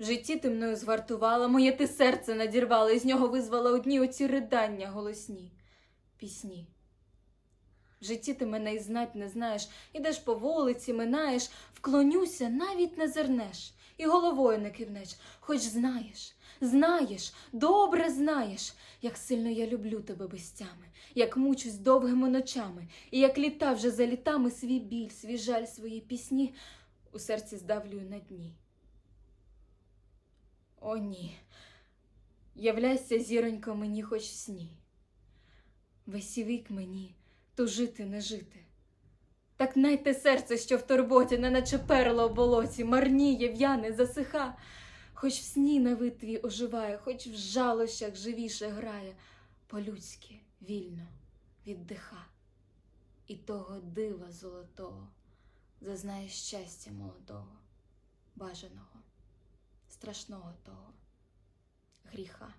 В житті ти мною згвартувала, моє ти серце надірвала, і з нього визвала одні оці ридання голосні, пісні. В житті ти мене й знать не знаєш, ідеш по вулиці, минаєш, вклонюся, навіть не зернеш, і головою не кивнеш, хоч знаєш, знаєш, добре знаєш, як сильно я люблю тебе без тями, як мучусь довгими ночами, і як літа вже за літами свій біль, свій жаль, свої пісні у серці здавлюю на дні. О, ні. Являйся, зіронько, мені хоч в сні. Весь вік мені тужити не жити. Так найте серце, що в турботі, неначе перло в болоті, марніє, в'яне, засиха, хоч в сні на витві оживає, хоч в жалощах живіше грає, по-людськи, вільно, віддиха. І того дива золотого зазнає щастя молодого, бажаного страшного того гріха.